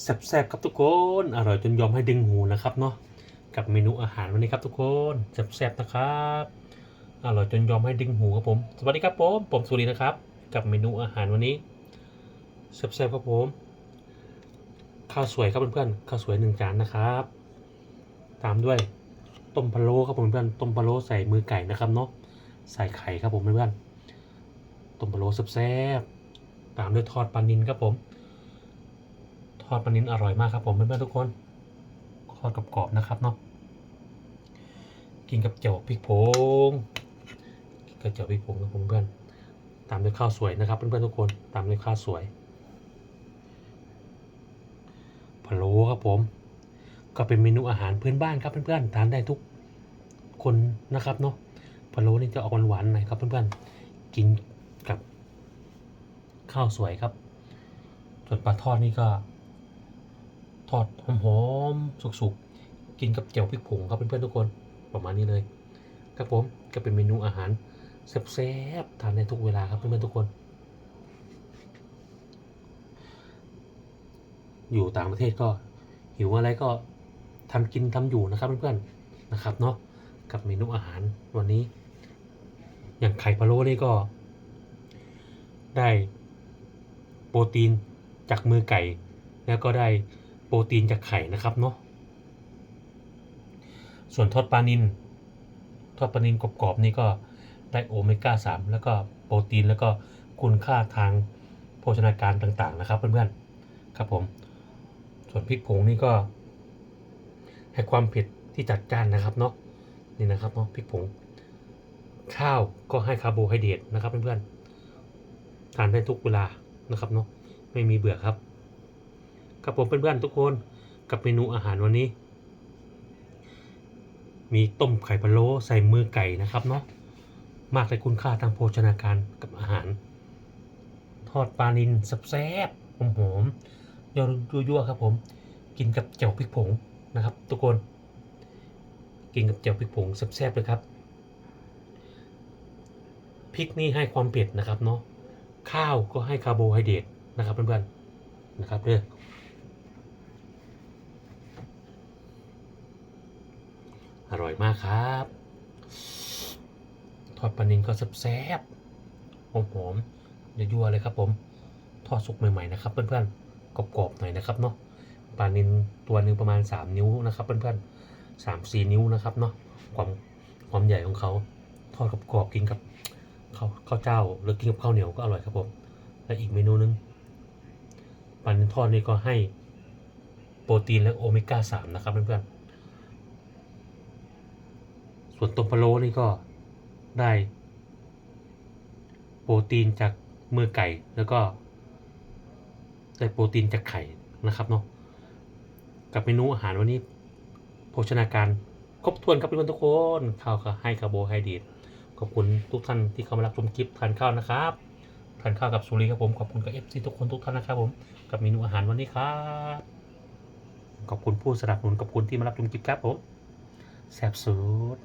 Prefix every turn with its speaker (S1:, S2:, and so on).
S1: แซ่บๆครับทุกคนอร่อยจนยอมให้ดึงหูนะครับเนาะกับเมนูอาหารวันนี้ครับทุกคนแซ่บๆนะครับอร่อยจนยอมให้ดึงหูครับผมสวัสดีครับผมผมสุรีนะครับ กับเมนูอาหารวันนี้แซ่บๆครับผมข้าวสวยครับเพื่อนๆข้าวสวยหนึ่งจานนะครับ ตามด้วยต้มพะโล้ครับผมเพื่อนต้มพะโล้ใส่มือไก่นะครับเนาะใส่ไข่ครับผมเพื่อนๆต้มพะโล้แซ่บๆตามด้วยทอดปลานิลครับผม ทอดปลานิลอร่อยมากครับผมเพื่อนๆทุกคนทอดกรอบๆนะครับเนาะกินกับเจียวพริกผงกินกับเจียวพริกผงครับผมเพื่อนตามด้วยข้าวสวยนะครับเพื่อนๆทุกคนตามด้วยข้าวสวยพะโล้ครับผม ก็เป็นเมนูอาหารพื้นบ้านครับเพื่อนๆทานได้ทุกคนนะครับเนาะพะโล้นี่จะออกหวานๆหน่อยครับเพื่อนๆกินกับข้าวสวยครับ ส่วนปลาทอดนี่ก็ ทอดหอมๆสุกๆ กินกับเจียวพริกผงครับเพื่อนๆทุกคนประมาณนี้เลย ครับผมก็เป็นเมนูอาหารแซ่บๆทานได้ทุกเวลาครับเพื่อนๆทุกคน อยู่ต่างประเทศก็หิวอะไรก็ทำกินทำอยู่นะครับเพื่อนๆนะครับเนาะกับเมนูอาหารวันนี้ อย่างไข่พะโล้นี่ก็ ได้โปรตีนจากมือไก่ แล้วก็ได้ โปรตีนจากไข่นะครับเนาะส่วนทอดปลานินทอดปลานินกรอบๆนี่ก็ได้โอเมก้า3แล้วก็โปรตีนแล้วก็คุณค่าทางโภชนาการต่างๆนะครับเพื่อนๆครับผมส่วนพริกผงนี่ก็ให้ความเผ็ดที่จัดจ้านนะครับเนาะนี่นะครับเนาะพริกผงข้าวก็ให้คาร์โบไฮเดรตนะครับเพื่อนๆทานได้ทุกเวลานะครับเนาะไม่มีเบื่อครับ กับผมเพื่อนๆทุกคนกับเมนูอาหารวันนี้ มีต้มไข่พะโล้ใส่มือไก่นะครับเนาะมากเลยคุณค่าทางโภชนาการกับอาหาร ทอดปลานินแซ่บๆหอมๆยอยั่วๆครับผม กินกับเจียวพริกผงนะครับ ทุกคน กินกับเจียวพริกผงแซ่บๆเลยครับพริกนี่ให้ความเผ็ดนะครับเนาะข้าวก็ให้คาร์โบไฮเดรตนะครับเพื่อนๆนะครับเด้อ อร่อยมากครับ ทอดปลานินก็แซ่บๆหอมๆยั่วๆเลยครับ ผม ทอดสุกใหม่ๆนะครับ เพื่อนๆกรอบๆหน่อยนะครับเนาะปลานินตัวหนึ่งประมาณ 3 นิ้วนะครับเพื่อนๆสามสี่นิ้วนะครับเนาะความความใหญ่ของเขาทอดกรอบๆกินกับข้าวข้าวเจ้าหรือกินกับข้าวเหนียวก็อร่อยครับผมและอีกเมนูนึงปลานินทอดนี่ก็ให้โปรตีนและโอเมก้าสามนะครับเพื่อนๆ ส่วนต้มพะโล้นี่ก็ได้ โปรตีนจากมือไก่แล้วก็ได้โปรตีนจากไข่นะครับเนาะกับเมนูอาหารวันนี้ โภชนาการครบถ้วนครับเพื่อนทุกคนข้าวก็ให้คาร์โบไฮเดรตขอบคุณทุกท่านที่เข้ามารับชมคลิปทานข้าวนะครับทานข้าวกับสุรีครับผมขอบคุณกับเอฟซีทุกคนทุกท่านนะครับผมกับเมนูอาหารวันนี้ครับขอบคุณผู้สนับสนุนขอบคุณที่มารับชมคลิปครับผมแซ่บสุด